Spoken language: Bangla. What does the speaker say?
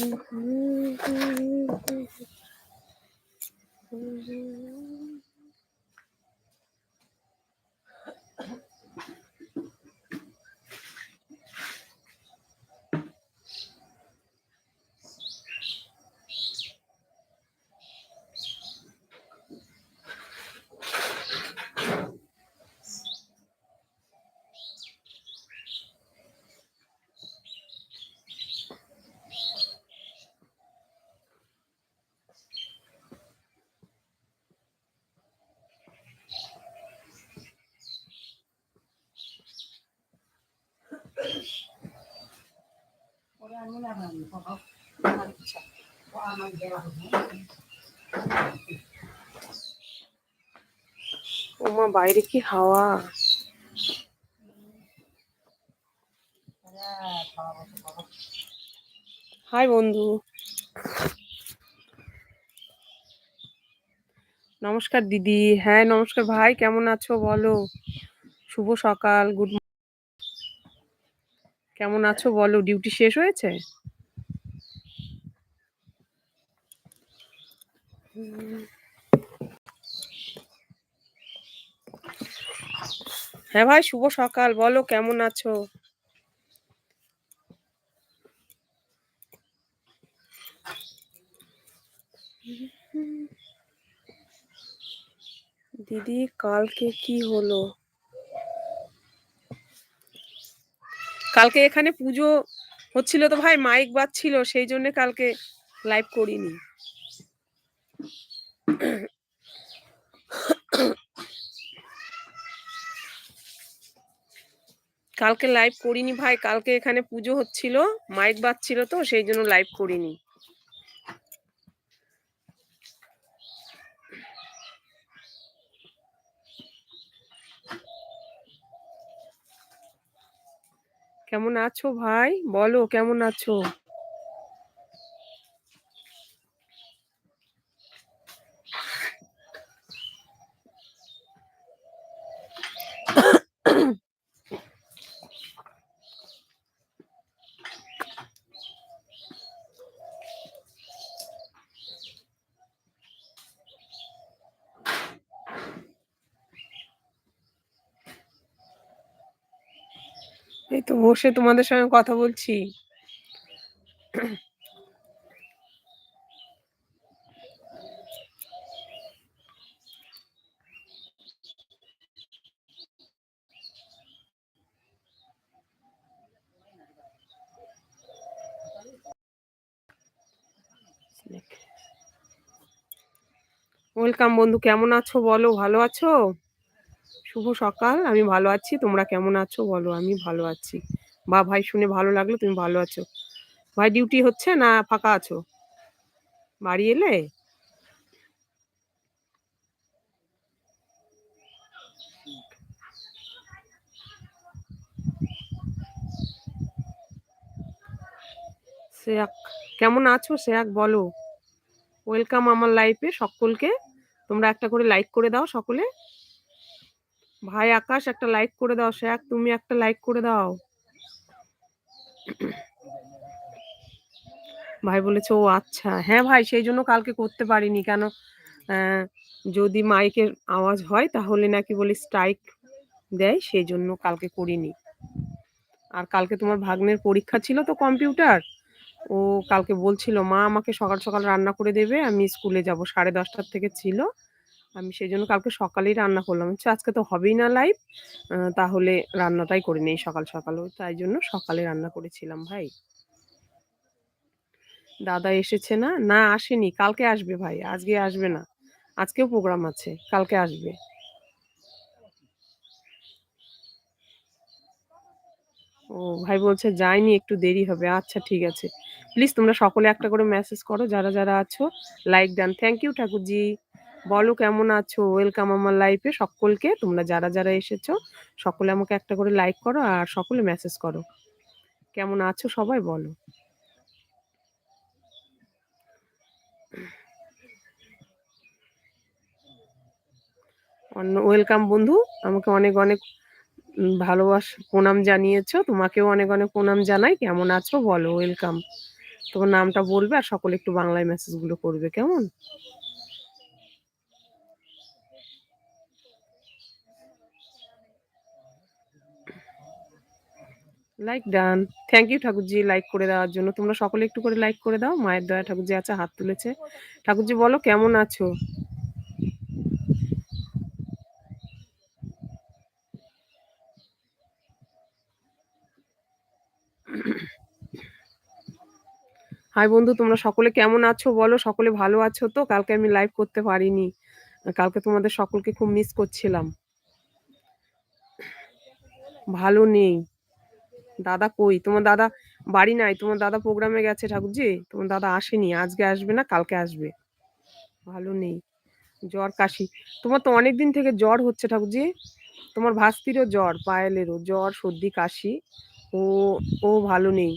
嗯可以 ওমা, বাইরে কি হাওয়া? হাই বন্ধু। নমস্কার দিদি। হ্যাঁ নমস্কার ভাই, কেমন আছো বলো? শুভ সকাল গুড কেমন আছো বলো? ডিউটি শেষ হয়েছে? হ্যাঁ ভাই, শুভ সকাল। বলো, কেমন আছো? দিদি, কালকে কি হলো? কালকে এখানে পুজো হচ্ছিল তো ভাই, মাইক বাজছিল, সেই জন্য কালকে লাইভ করিনি। কালকে লাইভ করিনি ভাই, কালকে এখানে পুজো হচ্ছিল, মাইক বাজছিল তো, সেই জন্য লাইভ করিনি। কেমন আছো ভাই? বলো কেমন আছো? এই তো বসে তোমাদের সঙ্গে কথা বলছি। ওয়েলকাম বন্ধু কেমন আছো? বলো ভালো আছো? শুভ সকাল, আমি ভালো আছি। তোমরা কেমন আছো? বলো, আমি ভালো আছি। বা, ভাই, শুনে ভালো লাগল, তুমি ভালো আছো। ভাই ডিউটি হচ্ছে না ফাঁকা আছো? বাড়ি এলে? কেমন আছো শ্রেয়াক? বলো। ওয়েলকাম আমার লাইফে সকলকে। তোমরা একটা করে লাইক করে দাও সকলে। ভাই আকাশ, একটা লাইক করে দাও শ্রেয়াক তুমি একটা লাইক করে দাও। ভাই বলেছে, ও আচ্ছা। হ্যাঁ ভাই, সেই জন্য কালকে করতে পারিনি কেন? যদি মাইকের আওয়াজ হয়, তাহলে নাকি বলি স্ট্রাইক দেয়, সেই জন্য কালকে করিনি। আর কালকে তোমার ভাগ্নের পরীক্ষা ছিল তো কম্পিউটার ও কালকে বলছিল, মা আমাকে সকাল সকাল রান্না করে দেবে, আমি স্কুলে যাব। সাড়ে দশটার থেকে ছিল। আমি সেই জন্য কালকে সকালেই রান্না করলাম। হচ্ছে আজকে তো হবেই না লাইভ তাহলে রান্নাটাই করে নেই সকাল সকালও তাই জন্য সকালে রান্না করেছিলাম ভাই। দাদা এসেছে না? না, আসেনি। কালকে আসবে ভাই। আজকে আসবে না। আজকেও প্রোগ্রাম আছে। কালকে আসবে। ও, ভাই বলছে যাইনি, একটু দেরি হবে। আচ্ছা ঠিক আছে। প্লিজ তোমরা সকলে একটা করে মেসেজ করো। যারা যারা আছো like then. Thank you Thakurji. বলো কেমন আছো? ওয়েলকাম আমার লাইফে সকলকে, তোমরা যারা যারা এসেছ, সকলে আমাকে একটা করে লাইক করো আর সকলে মেসেজ করো। কেমন আছো সবাই বলো। ওয়েলকাম বন্ধু, আমাকে অনেক অনেক ভালোবাস, প্রণাম জানিয়েছো। তোমাকেও অনেক অনেক প্রণাম জানাই। কেমন আছো বলো ওয়েলকাম তোমার নামটা বলবে আর সকলে একটু বাংলায় মেসেজগুলো করবে, কেমন? Like done thank you Thakurji like করে দেওয়ার জন্য। তোমরা সকলে একটু করে লাইক করে দাও। মায়ের দয়া ঠাকুরজি আছে, হাত তুলেছে। ঠাকুরজি বলো, কেমন আছো? হাই বন্ধু, তোমরা সকলে কেমন আছো? বলো, সকলে ভালো আছো তো? কালকে আমি লাইভ করতে পারিনি। কালকে তোমাদের সকলকে খুব মিস করছিলাম। ভালো নেই। দাদা কই? তোমার দাদা বাড়ি নাই। তোমার দাদা প্রোগ্রামে গেছে ঠাকুরজি। তোমার দাদা আসেনি। আজকে আসবে না, কালকে আসবে। ভালো নেই। জ্বর কাশি। তোমার তো অনেক দিন থেকে জ্বর হচ্ছে ঠাকুরজি। তোমার ভাস্তিরও জ্বর, পায়েলেরও জ্বর, সর্দি, কাশি। ও ও ভালো নেই।